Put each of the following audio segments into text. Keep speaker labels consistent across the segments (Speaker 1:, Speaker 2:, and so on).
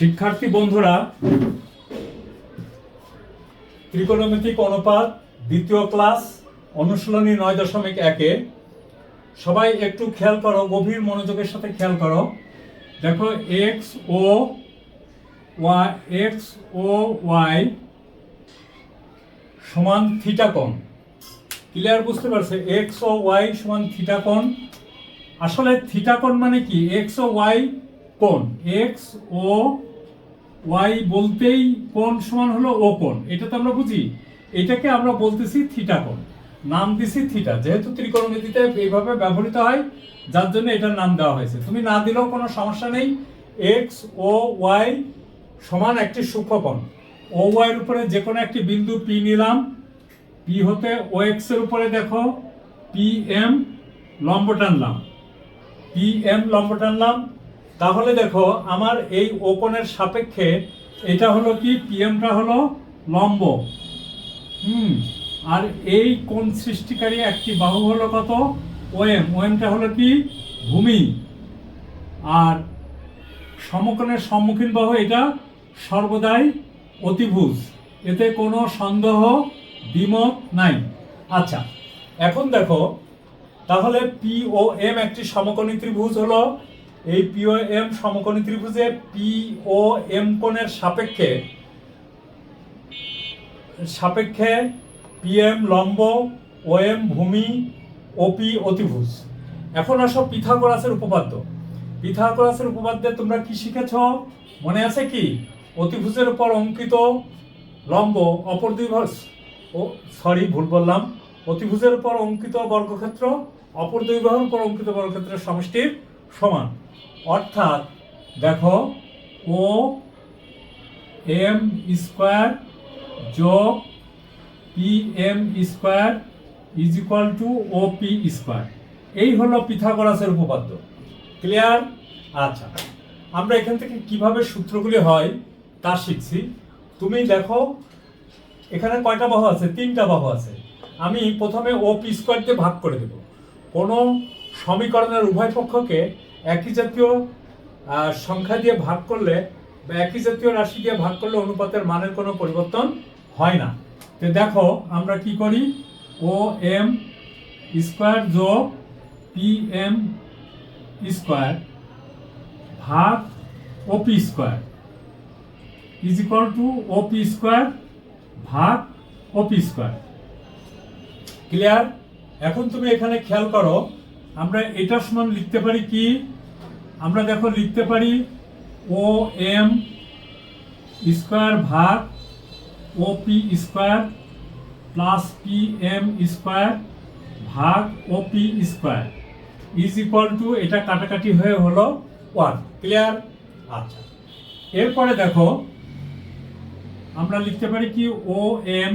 Speaker 1: শিক্ষার্থী বন্ধুরা, ত্রিকোণমিতিক অনুপাত দ্বিতীয় ক্লাস, অনুশীলনী নয় দশমিক একে। সবাই একটু খেয়াল করো, গভীর মনোযোগের সাথে খেয়াল করো। দেখো X O Y X O Y সমান থিটা কোণ। ক্লিয়ার বুঝতে পারছে? এক্স ও ওয়াই সমান থিটা কোণ। আসলে থিটা কোণ মানে কি? এক্স ও ওয়াই কোণ। এক্স ও ওয়াই বলতেই কোণ সমান হলো ও কোণ এটা তো আমরা বুঝি। এটাকে আমরা বলতেছি থিটা কোণ নাম দিছি থিটা। যেহেতু ত্রিকোণমিতিতে এইভাবে ব্যবহৃত হয়, যার জন্য এটার নাম দেওয়া হয়েছে। তুমি না দিলেও কোনো সমস্যা নেই। এক্স ও ওয়াই সমান একটি সূক্ষ্মকোণ ও ওয়াইয়ের উপরে যে কোনো একটি বিন্দু পি নিলাম। পি হতে ও এক্সের উপরে দেখো পি এম লম্ব টানলাম। পি এম লম্ব টানলাম। তাহলে দেখো, আমার এই ওকনের সাপেক্ষে এটা হলো কি? পিএমটা হলো লম্ব। হুম, আর এই কোন সৃষ্টিকারী একটি বাহু হলো কত? ওএম ওএমটা হলো কি? ভূমি। আর সমকোণের সম্মুখীন বাহু এটা সর্বদাই অতিভুজ। এতে কোনো সন্দেহ, দ্বিমত নাই। আচ্ছা এখন দেখো, তাহলে পি ও এম একটি সমকোণী ত্রিভুজ হলো এই পি ও এম সমকোণী ত্রিভুজে পি ও এম কোণের সাপেক্ষে সাপেক্ষে পি এম লম্ব ও এম ভূমি ওপি অতিভুজ। এখন আসো পিথাগোরাসের উপপাদ্য। পিথাগোরাসের উপপাদ্যে তোমরা কি শিখেছ? মনে আছে কি? অতিভুজের উপর অঙ্কিত লম্ব, অপর দুই ও সরি ভুল বললাম। অতিভুজের উপর অঙ্কিত বর্গক্ষেত্র, অপর দুই উপর অঙ্কিত বর্গক্ষেত্রের সমষ্টির সমান। অর্থাৎ দেখো ও এম স্কোয়ার যোগ P M square is equal to O P square. এই হলো পিথাগোরাসের উপপাদ্য। ক্লিয়ার? আচ্ছা। আমরা এখান থেকে কীভাবে সূত্রগুলি হয় তা শিখছি। তুমি দেখো, এখানে কয়টা বাহু আছে? তিনটা বাহু আছে। আমি প্রথমে ও পি স্কোয়ার দিয়ে ভাগ করে দেব। কোনো সমীকরণের উভয় পক্ষকে একই জাতীয় সংখ্যা দিয়ে ভাগ করলে বা একই জাতীয় রাশি দিয়ে ভাগ করলে অনুপাতের মানের কোনো পরিবর্তন হয় না। তো দেখো, আমরা কি করি? ও এম স্কোয়ার যোগ পি এম স্কোয়ার ভাগ OP square is equal to OP square ভাগ ওপি স্কোয়ার ক্লিয়ার এখন তুমি এখানে খেয়াল করো আমরা এটা সমান লিখতে পারি কি? আমরা দেখো লিখতে পারি ও এম স্কোয়ার ভাগ O P square plus P M square ভাগ O P square is equal to এটা কাটাকাটি হয়ে হলো ওয়ান ক্লিয়ার আচ্ছা। এরপরে দেখো আমরা লিখতে পারি কি ও এম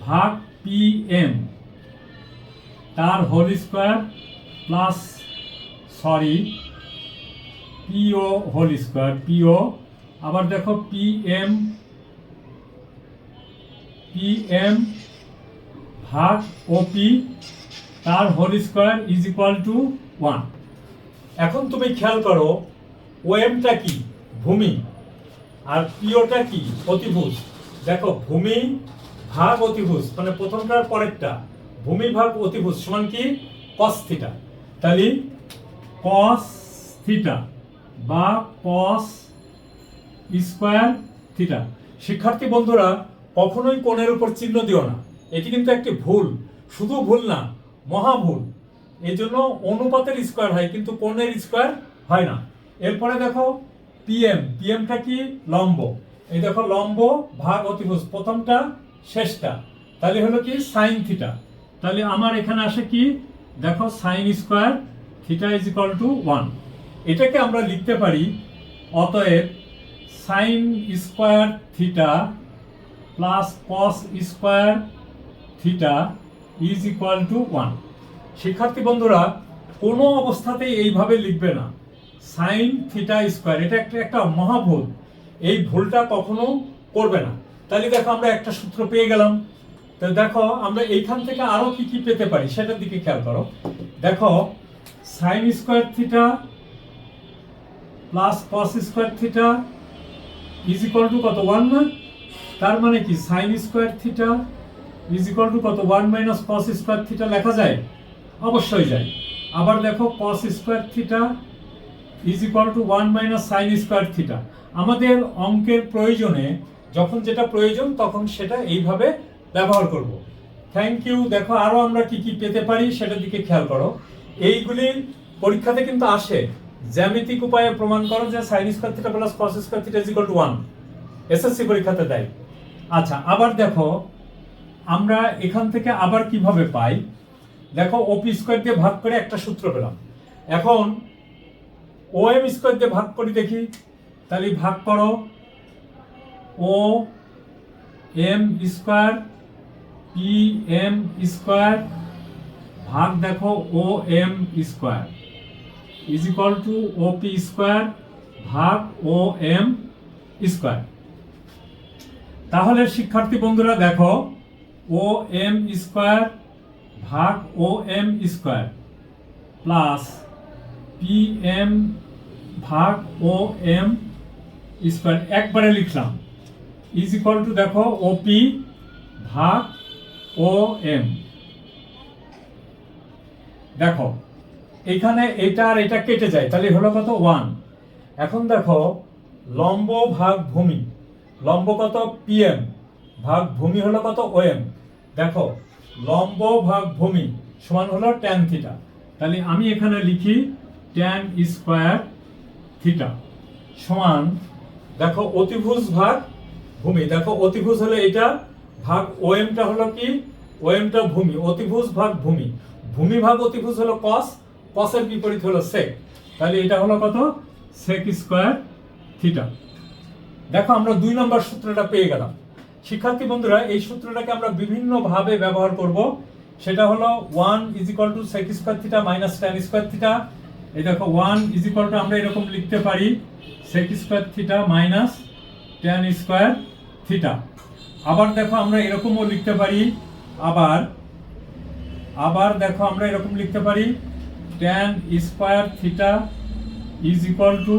Speaker 1: ভাগ পি এম তার whole square plus, sorry PO whole square PO আবার দেখো পি এম পি এম ভাগ ওপি তার whole square is equal to one এখন তুমি খেয়াল করো ওএমটা কি? ভূমি। আর পিওটা কি? অতিভুজ। দেখো, ভূমি ভাগ অতিভুজ মানে প্রথমটার পরেরটা। ভূমি ভাগ অতিভুজ সমান কি? কস থিটা তাহলে কস থিটা বা কস স্কোয়ার থিটা শিক্ষার্থী বন্ধুরা, কখনোই কোণের উপর চিহ্ন দিও না। এটি কিন্তু একটি ভুল। শুধু ভুল না, মহা ভুল। এই জন্য অনুপাতের স্কোয়ার হয়, কিন্তু কোণের স্কোয়ার হয় না। এরপরে দেখো পিএম পিএমটা কি? লম্ব। এই দেখো, লম্ব ভাগ অতিভুজ। প্রথমটা, শেষটা। তাহলে হলো কি? সাইন থিটা তাহলে আমার এখানে আসে কি? দেখো sine square theta is equal to one এটাকে আমরা লিখতে পারি, অতএব sine square theta plus cos square theta is equal to one শিক্ষার্থী বন্ধুরা, কোনো অবস্থাতেই এইভাবে লিখবে না। সাইন থিটা স্কোয়ার এটা একটা একটা মহাভুল। এই ভুলটা কখনো করবে না। তাহলে দেখো আমরা একটা সূত্র পেয়ে গেলাম। তো দেখো, আমরা এইখান থেকে আরও কি কি পেতে পারি সেটার দিকে খেয়াল করো। দেখো sine square theta plus cos square theta is equal to কত? ওয়ান না তার মানে কি? Sine square theta is equal to কত? One minus cos square theta লেখা যায়? অবশ্যই যায়। আবার দেখো cos square theta is equal to one minus sine square theta আমাদের অঙ্কের প্রয়োজনে যখন যেটা প্রয়োজন তখন সেটা এইভাবে ব্যবহার করব। থ্যাংক ইউ দেখো আরও আমরা কি কি পেতে পারি সেটার দিকে খেয়াল করো। এইগুলি পরীক্ষাতে কিন্তু আসে। জ্যামিতিক উপায়ে প্রমাণ করো যে sine square theta plus cos square theta is equal to one SSC পরীক্ষাতে দেয়। আচ্ছা আবার দেখো, আমরা এখান থেকে আবার কীভাবে পাই? দেখো ওপি স্কোয়ার দিয়ে ভাগ করে একটা সূত্র পেলাম। এখন ও এম স্কোয়ার দিয়ে ভাগ করি দেখি। তাহলে ভাগ করো। O M square P M square ভাগ দেখো O M square is equal to O P square ভাগ ও এম স্কোয়ার তাহলে শিক্ষার্থী বন্ধুরা দেখো ও এম স্কোয়ার ভাগ O M square plus P M ভাগ ও এম স্কোয়ার একবারে লিখলাম ইজ ইকুয়াল টু দেখো ওপি ভাগ ও এম দেখো, এখানে এটা আর এটা কেটে যায়, তাহলে হলো কত? ওয়ান এখন দেখো, লম্ব ভাগ ভূমি। লম্ব কত? পিএম ভাগ ভূমি হলো কত? ওএম দেখো, লম্ব ভাগ ভূমি সমান হলো ট্যান থিটা তাহলে আমি এখানে লিখি ট্যান স্কোয়ার থিটা সমান, দেখো, অতিভুজ ভাগ ভূমি। দেখো, অতিভুজ হলো এটা ভাগ ওএমটা হলো কি? ওএমটা ভূমি, অতিভুজ ভাগ ভূমি। ভূমি ভাগ অতিভুজ হলো কস কসের বিপরীত হলো সেক তাহলে এটা হলো কত? সেক স্কোয়ার থিটা দেখো, আমরা দুই নম্বর সূত্রটা পেয়ে গেলাম। শিক্ষার্থী বন্ধুরা, এই সূত্রটাকে আমরা বিভিন্নভাবে ব্যবহার করব। সেটা হলো one is equal to sec square theta minus tan square theta এই দেখো ওয়ান ইজ ইকুয়াল টু আমরা এরকম লিখতে পারি। Sec square theta minus tan square theta আবার দেখো আমরা এরকমও লিখতে পারি, আবার আবার দেখো আমরা এরকম লিখতে পারি tan square theta is equal to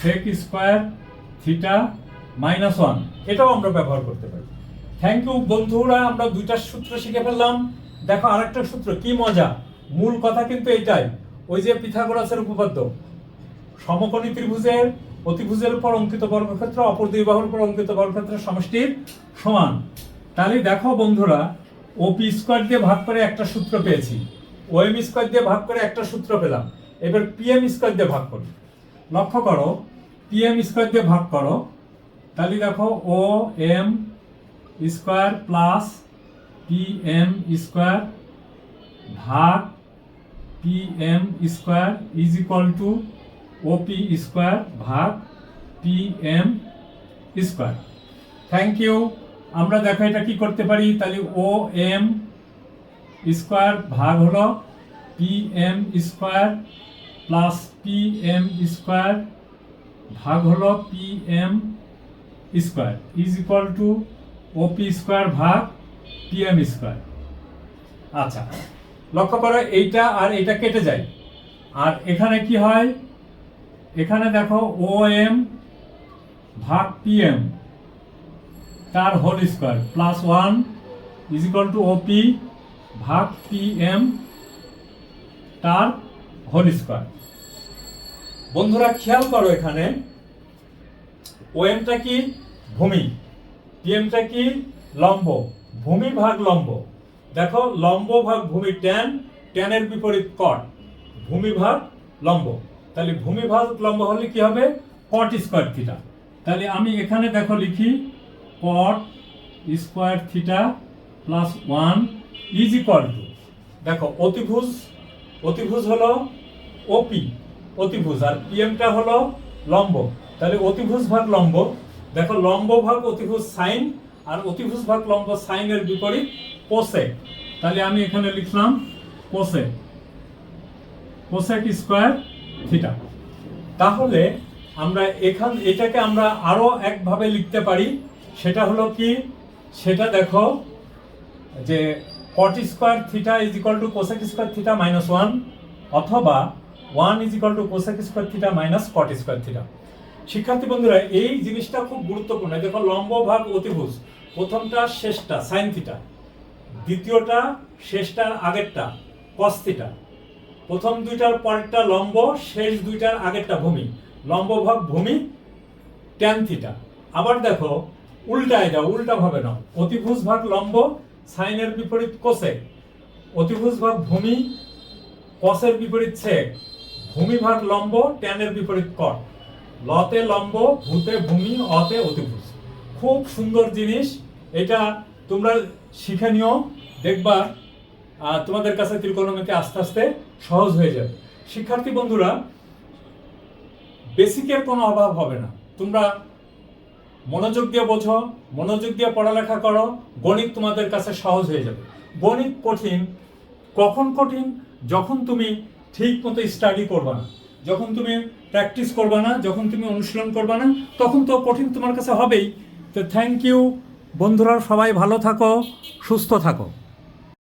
Speaker 1: sec square theta minus one এটাও আমরা ব্যবহার করতে পারি। থ্যাংক ইউ বন্ধুরা, আমরা দুইটা সূত্র শিখে ফেললাম। দেখো আরেকটা সূত্র, কি মজা? মূল কথা কিন্তু এটাই। ওই যে পিথাগোরাসের উপপাদ্য, সমকোণী ত্রিভুজের অতিভুজের উপর অঙ্কিত বর্গক্ষেত্র অপর দুই বাহুর উপর অঙ্কিত বর্গক্ষেত্রের সমষ্টির সমান। তাহলে দেখো বন্ধুরা ও পি স্কোয়ার দিয়ে ভাগ করে একটা সূত্র পেয়েছি। ও এম স্কোয়ার দিয়ে ভাগ করে একটা সূত্র পেলাম। এবার পি এম স্কোয়ার দিয়ে ভাগ করি। লক্ষ্য করো পি এম স্কোয়ার দিয়ে ভাগ করো। তাহলে দেখো O M square plus P M square ভাগ P M square is equal to O P square ভাগ P M square thank you আমরা দেখো এটা কি করতে পারি? তাহলে ও এম স্কোয়ার ভাগ হলো P M square plus P M square ভাগ হলো P M square is equal to O P square ভাগ পি এম স্কোয়ার আচ্ছা লক্ষ্য করো, এইটা আর এইটা কেটে যায়। আর এখানে কি হয়? এখানে দেখো ও এম ভাগ পি এম তার whole square plus one is equal to OP ভাগ পি এম তার হোল স্কোয়ার বন্ধুরা, খেয়াল করো এখানে ওএমটা কি ভূমি পিএমটা কি লম্ব, ভূমি ভাগ লম্ব। দেখো, লম্ব ভাগ ভূমি ট্যান ট্যানের বিপরীত কট ভূমি ভাগ লম্ব। তাহলে ভূমি ভাগ লম্ব হলে কি হবে? Cot square theta. তাহলে আমি এখানে দেখো লিখি cot square theta plus one is equal to. দেখো, অতিভুজ অতিভুজ হলো ওপি, অতিভুজ, আর পিএমটা হলো লম্ব। তাহলে অতিভুজ ভাগ লম্ব, দেখো লম্ব ভাগ অতিভুজ সাইন, আর অতিভুজ ভাগ লম্ব সাইনের বিপরীত কোসেক। তাহলে আমি এখানে লিখলাম কোসেক। Cosec square theta. তাহলে আমরা এখান, এটাকে আমরা আরও একভাবে লিখতে পারি। সেটা হলো কি? সেটা দেখো যে cot square theta is equal to cosec square theta minus one অথবা one is equal to cosec square theta minus cot square theta শিক্ষার্থী বন্ধুরা, এই জিনিসটা খুব গুরুত্বপূর্ণ। দেখো, লম্ব ভাগ অতিভুজ। প্রথমটা, শেষটা সাইন থিটা দ্বিতীয়টা, শেষটার আগেরটা কস থিটা প্রথম দুইটার পরেরটা লম্ব, শেষ দুইটার আগেরটা ভূমি। লম্ব ভাগ ভূমি ট্যান থিটা আবার দেখো, উল্টায় যাও উল্টা ভাবে নাও। অতিভুজ ভাগ লম্ব, সাইনের বিপরীত কোসেক অতিভুজ ভাগ ভূমি কসের বিপরীত সেক ভূমি ভাগ লম্ব ট্যানের বিপরীত কট লতে লম্ব, ভূতে ভূমি, অতে অতিভুজ। খুব সুন্দর জিনিস। এটা তোমরা শিখে নিও। দেখবা তোমাদের কাছে ত্রিকোণমিতি আস্তে আস্তে সহজ হয়ে যাবে। শিক্ষার্থী বন্ধুরা বেসিকের কোনো অভাব হবে না। তোমরা মনোযোগ দিয়ে বোঝো, মনোযোগ দিয়ে পড়ালেখা করো, গণিত তোমাদের কাছে সহজ হয়ে যাবে। গণিত কঠিন, কখন কঠিন? যখন তুমি ঠিক মতো স্টাডি করবা না। যখন তুমি প্র্যাকটিস করবা না, যখন তুমি অনুশীলন করবা না, তখন তো কঠিন তোমার কাছে হবেই। তো থ্যাংক ইউ বন্ধুরা, সবাই ভালো থাকো, সুস্থ থাকো।